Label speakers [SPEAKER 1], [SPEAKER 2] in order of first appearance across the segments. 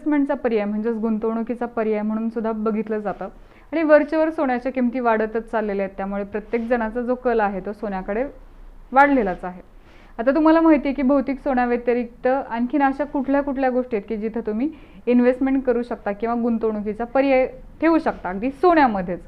[SPEAKER 1] इन्व्हेस्टमेंटचा पर्याय म्हणजेच गुंतवणुकीचा पर्याय म्हणून सुद्धा बघितलं जातं. आणि वरचेवर सोन्याच्या किमती वाढतच चाललेल्या आहेत त्यामुळे प्रत्येक जणाचा जो कल आहे तो सोन्याकडे वाढलेलाच आहे. आता तुम्हाला माहिती आहे की भौतिक सोन्याव्यतिरिक्त आणखीन अशा कुठल्या कुठल्या गोष्टी आहेत की जिथं तुम्ही इन्व्हेस्टमेंट करू शकता किंवा गुंतवणुकीचा पर्याय ठेवू शकता अगदी सोन्यामध्येच.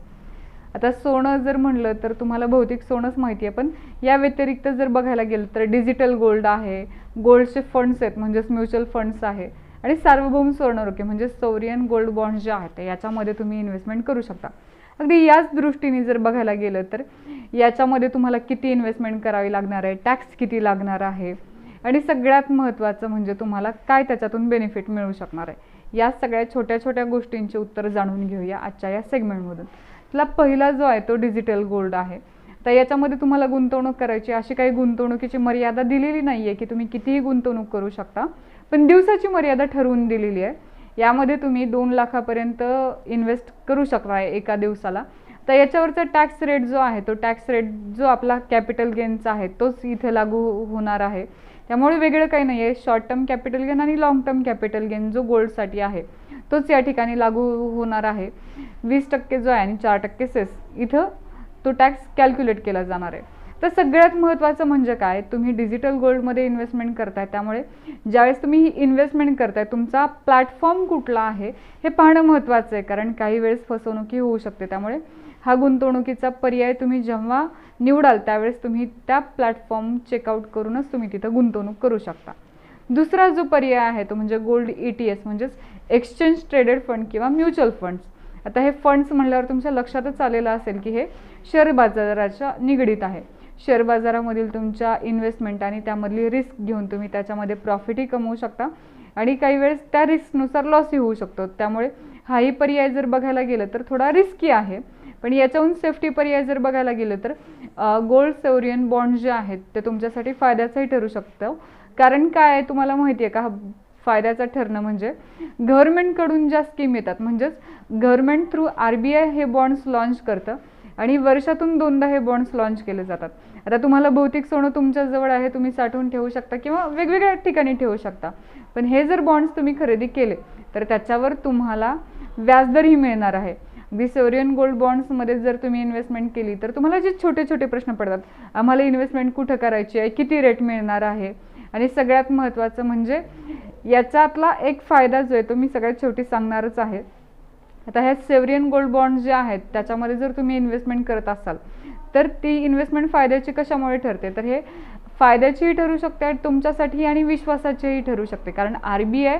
[SPEAKER 1] आता सोनं जर म्हणलं तर तुम्हाला भौतिक सोनंच माहिती आहे पण या व्यतिरिक्त जर बघायला गेलं तर डिजिटल गोल्ड आहे गोल्डचे फंड्स आहेत म्हणजेच म्युच्युअल फंड्स आहे. आणि सार्वभौम स्वर्ण रोखे म्हणजे सोरियन गोल्ड बॉन्ड जे आहेत ते याच्यामध्ये तुम्ही इन्व्हेस्टमेंट करू शकता. अगदी याच दृष्टीने जर बघायला गेलं तर याच्यामध्ये तुम्हाला किती इन्व्हेस्टमेंट करावी लागणार आहे टॅक्स किती लागणार आहे आणि सगळ्यात महत्त्वाचं म्हणजे तुम्हाला काय त्याच्यातून बेनिफिट मिळू शकणार आहे. या सगळ्या छोट्या छोट्या गोष्टींचे उत्तर जाणून घेऊया आजच्या या सेगमेंटमधून त्याला पहिला जो आहे तो डिजिटल गोल्ड आहे. तर याच्यामध्ये तुम्हाला गुंतवणूक करायची अशी काही गुंतवणुकीची मर्यादा दिलेली नाही आहे की तुम्ही कितीही गुंतवणूक करू शकता. पण दिवसाची मर्यादा ठरवून दिलेली आहे. यामध्ये तुम्ही दोन लाखापर्यंत इन्व्हेस्ट करू शकता एका दिवसाला. तर याच्यावरचा टॅक्स रेट जो आहे तो टॅक्स रेट जो आपला कॅपिटल गेनचा आहे तोच इथे लागू होणार आहे. त्यामुळे वेगळं काही नाही आहे शॉर्ट टर्म कॅपिटल गेन आणि लाँग टर्म कॅपिटल गेन जो गोल्डसाठी आहे तोच या ठिकाणी लागू होणार आहे. वीस टक्के जो आहे आणि चार टक्के सेस इथं तो टॅक्स कॅल्क्युलेट केला जाणार आहे. तर सगळ्यात महत्त्वाचं म्हणजे काय? तुम्ही डिजिटल गोल्डमध्ये इन्व्हेस्टमेंट करताय त्यामुळे ज्यावेळेस तुम्ही ही इन्व्हेस्टमेंट करताय तुमचा प्लॅटफॉर्म कुठला आहे हे पाहणं महत्त्वाचं आहे कारण काही वेळेस फसवणुकी होऊ शकते. त्यामुळे हा गुंतवणुकीचा पर्याय तुम्ही जेव्हा निवडाल त्यावेळेस तुम्ही त्या प्लॅटफॉर्म चेकआउट करूनच तुम्ही तिथं गुंतवणूक करू शकता. दुसरा जो पर्याय आहे तो म्हणजे गोल्ड ई टी एस म्हणजेच एक्सचेंज ट्रेडेड फंड किंवा म्युच्युअल फंड्स आता हे फंड्स म्हणल्यावर तुमच्या लक्षातच आलेलं असेल की हे शेअर बाजाराच्या निगडीत आहे. शेअर बाजारामधील तुमच्या इन्व्हेस्टमेंट आणि त्यामधली रिस्क घेऊन तुम्ही त्याच्यामध्ये प्रॉफिटही कमवू शकता. आणि काही वेळेस त्या रिस्कनुसार लॉसही होऊ शकतो. त्यामुळे हाही पर्याय जर बघायला गेलं तर थोडा रिस्की आहे. पण याच्याहून सेफ्टी पर्याय जर बघायला गेलं तर गोल्ड सेवरियन बॉन्ड जे आहेत ते तुमच्यासाठी फायद्याचंही ठरू शकतं. कारण काय आहे तुम्हाला माहिती आहे का? फायद्याचं ठरणं म्हणजे गव्हर्नमेंटकडून ज्या स्कीम येतात म्हणजेच government through R B I हे बॉन्ड्स लॉन्च करतं आणि वर्षातून दोनदा हे बॉन्ड्स लॉन्च केले जातात. आता तुम्हाला भौतिक सोनं तुमच्याजवळ आहे तुम्ही साठवून ठेवू शकता किंवा वेगवेगळ्या ठिकाणी ठेवू शकता. पण हे जर बॉन्ड्स तुम्ही खरेदी केले तर त्याच्यावर तुम्हाला व्याजदरही मिळणार आहे. अगदी सोरियन गोल्ड बॉन्ड्समध्ये जर तुम्ही इन्व्हेस्टमेंट केली तर तुम्हाला जे छोटे छोटे प्रश्न पडतात आम्हाला इन्व्हेस्टमेंट कुठं करायची आहे किती रेट मिळणार आहे? आणि सगळ्यात महत्त्वाचं म्हणजे याच्यातला एक फायदा जो आहे तो मी सगळ्यात शेवटी सांगणारच आहे. आता ह्या सेवरियन गोल्ड बॉन्ड जे आहेत त्याच्यामध्ये जर तुम्ही इन्व्हेस्टमेंट करत असाल तर ती इन्व्हेस्टमेंट फायद्याची कशामुळे ठरते? तर हे फायद्याचीही ठरू शकते तुमच्यासाठी आणि विश्वासाचीही ठरू शकते. कारण आर बी आय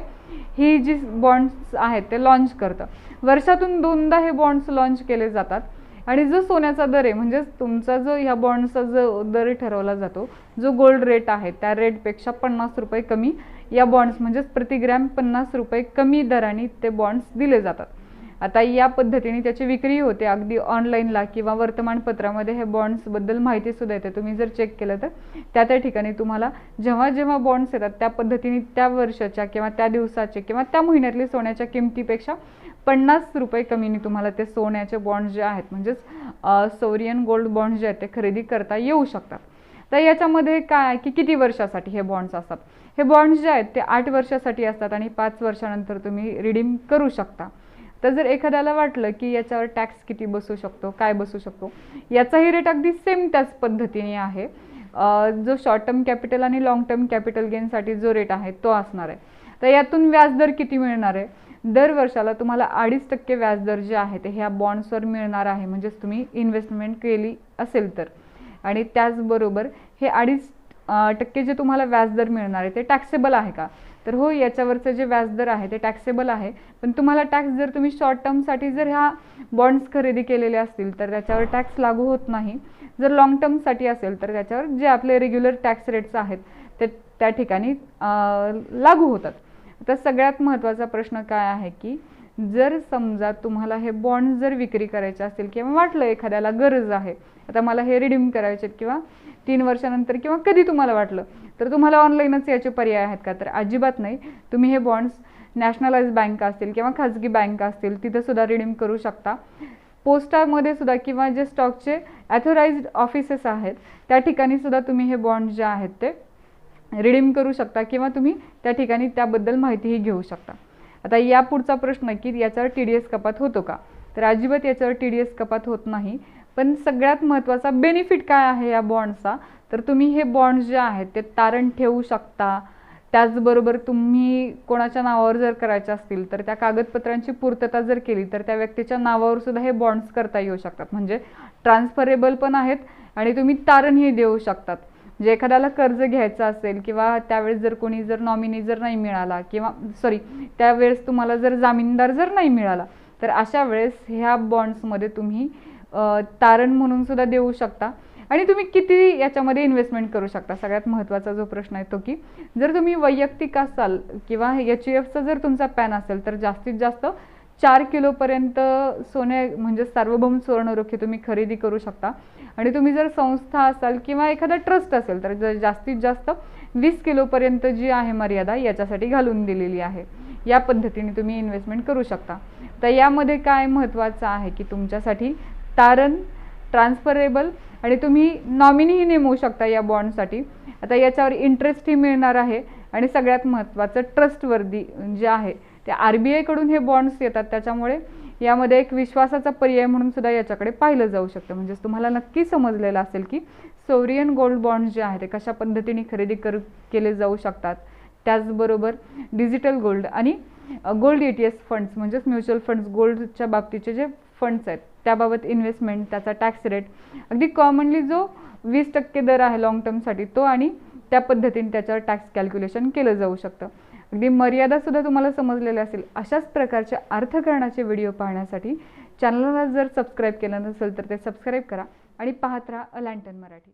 [SPEAKER 1] ही जी बॉन्ड्स आहेत ते लॉन्च करतं. वर्षातून दोनदा हे बॉन्ड्स लॉन्च केले जातात. आणि जो सोन्याचा दर आहे म्हणजेच तुमचा जो ह्या बॉन्डचा जो दर ठरवला जातो जो गोल्ड रेट आहे त्या रेटपेक्षा पन्नास रुपये कमी या बॉन्ड्स म्हणजेच प्रतिग्रॅम पन्नास रुपये कमी दराने ते बॉन्ड्स दिले जातात. आता या पद्धतीने त्याची विक्री होते. अगदी ऑनलाईनला किंवा वर्तमानपत्रामध्ये हे बॉन्ड्सबद्दल माहितीसुद्धा येते. तुम्ही जर चेक केलं तर त्या त्या ठिकाणी तुम्हाला जेव्हा जेव्हा बॉन्ड्स येतात त्या पद्धतीने त्या वर्षाच्या किंवा त्या दिवसाचे किंवा त्या महिन्यातली सोन्याच्या किमतीपेक्षा पन्नास रुपये कमीने तुम्हाला ते सोन्याचे बॉन्ड जे आहेत म्हणजेच सोरियन गोल्ड बॉन्ड जे आहेत ते खरेदी करता येऊ शकतात. तर याच्यामध्ये काय की किती वर्षासाठी हे बॉन्ड्स असतात? हे बॉन्ड्स जे आहेत ते आठ वर्षासाठी असतात आणि पाच वर्षानंतर तुम्ही रिडीम करू शकता. तर जर एखाद्याला वाटलं की याच्यावर टॅक्स किती बसू शकतो काय बसू शकतो याचाही रेट अगदी सेम त्याच पद्धतीने आहे. जो शॉर्ट टर्म कॅपिटल आणि लाँग टर्म कॅपिटल गेनसाठी जो रेट आहे तो असणार आहे. तर यातून व्याजदर किती मिळणार आहे? दर वर्षाला तुम्हाला अडीच टक्के व्याजदर जे आहे ते ह्या बॉन्ड्सवर मिळणार आहे. म्हणजेच तुम्ही इन्व्हेस्टमेंट केली असेल तर. आणि त्याचबरोबर हे अडीच टक्के जे तुम्हाला व्याजदर मिळणार आहे ते टॅक्सेबल आहे का? तर हो याच्यावरचं जे व्याजदर आहे ते टॅक्सेबल आहे. पण तुम्हाला टॅक्स जर तुम्ही शॉर्ट टर्मसाठी जर ह्या बॉन्ड्स खरेदी केलेले असतील तर त्याच्यावर टॅक्स लागू होत नाही. जर लॉंग टर्मसाठी असेल तर त्याच्यावर जे आपले रेग्युलर टॅक्स रेट्स आहेत ते त्या ठिकाणी लागू होतात. तर सगळ्यात महत्त्वाचा प्रश्न काय आहे की जर समजा तुम्हाला हे बॉन्ड जर विक्री करायचे असतील किंवा वाटलं एखाद्याला गरज आहे आता मला हे रिडीम करायचे किंवा तीन वर्षानंतर किंवा कधी तुम्हाला वाटलं तर तुम्हाला ऑनलाईनच याचे पर्याय आहेत का? तर अजिबात नाही. तुम्ही हे बॉन्ड्स नॅशनलाइज बँक असतील किंवा खाजगी बँक असतील तिथं सुद्धा रिडीम करू शकता. पोस्टामध्ये सुद्धा किंवा जे स्टॉकचे ॲथोराइज्ड ऑफिसेस आहेत त्या ठिकाणी सुद्धा तुम्ही हे बॉन्ड जे आहेत ते रिडीम करू शकता किंवा तुम्ही त्या ठिकाणी त्याबद्दल माहितीही घेऊ शकता. आता या पुढचा प्रश्न की याच्यावर टी डी एस कपात होतो का? तर अजिबात याच्यावर टी डी एस कपात होत नाही. पण सगळ्यात महत्त्वाचा बेनिफिट काय आहे या बॉन्डचा तर तुम्ही हे बॉन्ड जे आहेत ते तारण ठेवू शकता. त्याचबरोबर तुम्ही कोणाच्या नावावर जर करायचे असतील तर त्या कागदपत्रांची पूर्तता जर केली तर त्या व्यक्तीच्या नावावर सुद्धा हे बॉन्ड्स करता येऊ शकतात. म्हणजे ट्रान्सफरेबल पण आहेत आणि तुम्ही तारणही देऊ शकतात. म्हणजे एखाद्याला कर्ज घ्यायचं असेल किंवा त्यावेळेस जर कोणी जर नॉमिनी जर नाही मिळाला किंवा सॉरी त्यावेळेस तुम्हाला जर जामीनदार जर नाही मिळाला तर अशा वेळेस ह्या बॉन्ड्समध्ये तुम्ही तारण म्हणून सुद्धा देऊ शकता. आणि तुम्ही किती याच्यामध्ये इन्व्हेस्टमेंट करू शकता? सगळ्यात महत्त्वाचा जो प्रश्न आहे तो की जर तुम्ही वैयक्तिक असाल किंवा एच यू एफचा जर तुमचा पॅन असेल तर जास्तीत जास्त चार किलोपर्यंत सोने म्हणजे सार्वभौम सुवर्णरोखे तुम्ही खरेदी करू शकता. आणि तुम्ही जर संस्था असाल किंवा एखादा ट्रस्ट असेल तर जास्तीत जास्त वीस किलोपर्यंत जी आहे मर्यादा याच्यासाठी घालून दिलेली आहे. या पद्धतीने तुम्ही इन्व्हेस्टमेंट करू शकता. तर यामध्ये काय महत्त्वाचं आहे की तुमच्यासाठी तारण ट्रान्सफरेबल आणि तुम्ही नॉमिनीही नेमवू शकता या बॉन्डसाठी आता याच्यावर इंटरेस्टही मिळणार आहे आणि सगळ्यात महत्त्वाचं ट्रस्टवर्दी जे आहे ते आर बी आयकडून हे बॉन्ड्स येतात. त्याच्यामुळे यामध्ये एक विश्वासाचा पर्याय म्हणून सुद्धा याच्याकडे पाहिलं जाऊ शकतं. म्हणजेच तुम्हाला नक्की समजलेलं असेल की सोरियन गोल्ड बॉन्ड्स जे आहेत ते कशा पद्धतीने खरेदी कर केले जाऊ शकतात. त्याचबरोबर डिजिटल गोल्ड आणि gold E T S funds म्हणजेच म्युच्युअल फंड्स गोल्डच्या बाबतीचे जे फंड्स आहेत त्याबाबत इन्व्हेस्टमेंट त्याचा टॅक्स रेट अगदी कॉमनली जो वीस टक्के दर आहे लॉंग टर्मसाठी तो आणि त्या पद्धतीने त्याच्यावर टॅक्स कॅल्क्युलेशन केलं जाऊ शकतं. अगदी मर्यादासुद्धा तुम्हाला समजलेल्या असेल अशाच प्रकारच्या अर्थकारणाचे व्हिडिओ पाहण्यासाठी चॅनलला जर सबस्क्राईब केलं नसेल तर ते सबस्क्राईब करा आणि पाहत राहा अ लँटन मराठी.